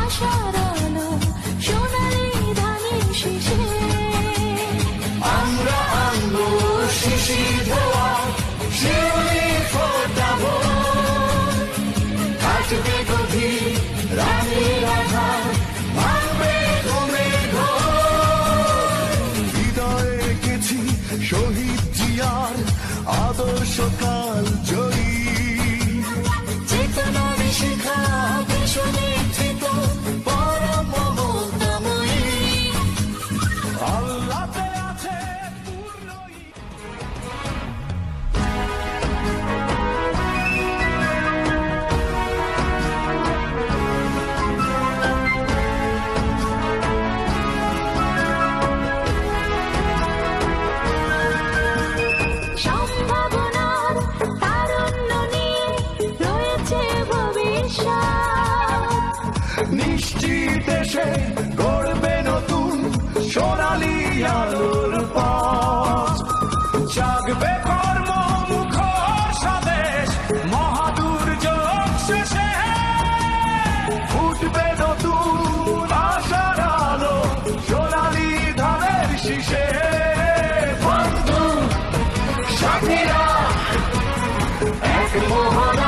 আশার আলো সোনালি ধানের শীষে। নিশ্চিত এসে গড়বে নতুন সোনালি আলোর পথ। জাগবে কর্ম মুখর স্বদেশ, মহাদুর্যোগ শেষে। ফুটবে নতুন আশার আলো সোনালি ধানের শীষে। বন্ধু, সাথীরা, এক মোহনায়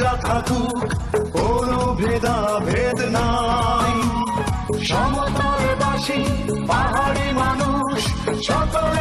যা থাকুক কোনো ভেদা ভেদ নাই। সমতলবাসী পাহাড়ি মানুষ সকলেই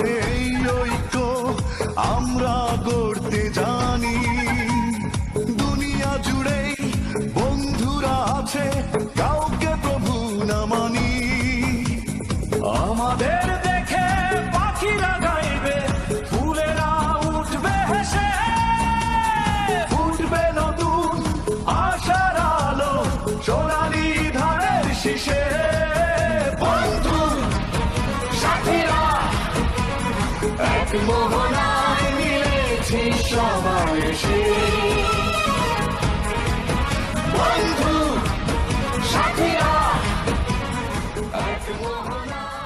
এই ঐক্য আমরা গড়তে জানি। দুনিয়া বন্ধুরা আছে, কাউকে প্রভু না মানি। আমাদের দেখে পাখিরা গাইবে, ফুলেরা উঠবে হেসে। নতুন আশার আলো, সোনালি মোহনায় মিলেছি সবাই সে বন্ধু সাথীরা এক মোহনায়